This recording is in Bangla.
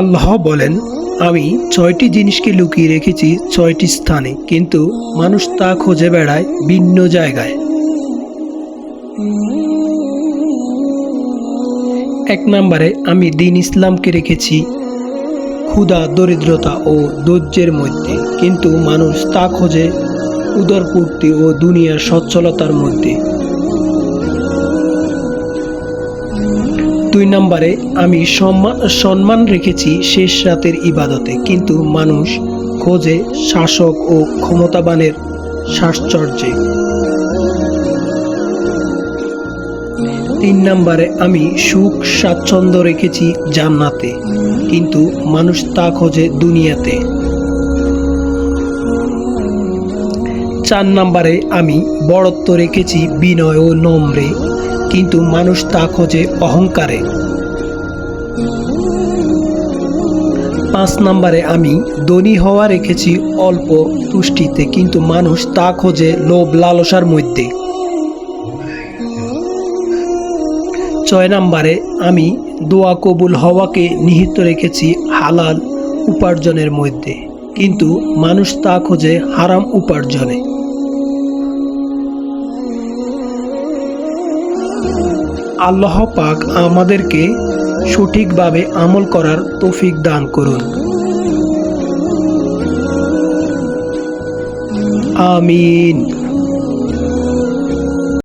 আল্লাহ বলেন, আমি ছয়টি জিনিসকে লুকিয়ে রেখেছি ছয়টি স্থানে, কিন্তু মানুষ তা খুঁজে বেড়ায় ভিন্ন জায়গায়। এক নম্বরে, আমি দিন ইসলামকে রেখেছি ক্ষুধা, দরিদ্রতা ও ধৈর্যের মধ্যে, কিন্তু মানুষ তা খোঁজে উদরপূর্তি ও দুনিয়ার সচ্ছলতার মধ্যে। দুই নম্বরে, আমি সম্মান রেখেছি শেষ রাতের ইবাদতে। কিন্তু মানুষ খোঁজে শাসক ও ক্ষমতাবানের সাশ্চর্যে। তিন নম্বরে, আমি সুখ স্বাচ্ছন্দ্য রেখেছি জান্নাতে। কিন্তু মানুষ তা খোঁজে দুনিয়াতে। চার নাম্বারে আমি বড়ত্ব রেখেছি বিনয় ও নম্রে, কিন্তু মানুষ তা খোঁজে অহংকারে। পাঁচ নাম্বারে আমি ধনী হওয়া রেখেছি অল্প তুষ্টিতে, কিন্তু মানুষ তা খোঁজে লোভ লালসার মধ্যে। ছয় নাম্বারে আমি দোয়া কবুল হওয়াকে নিহিত রেখেছি হালাল উপার্জনের মধ্যে, কিন্তু মানুষ তা খোঁজে হারাম উপার্জনে। আল্লাহ পাক আমাদেরকে সঠিকভাবে আমল করার তৌফিক দান করুন। আমিন।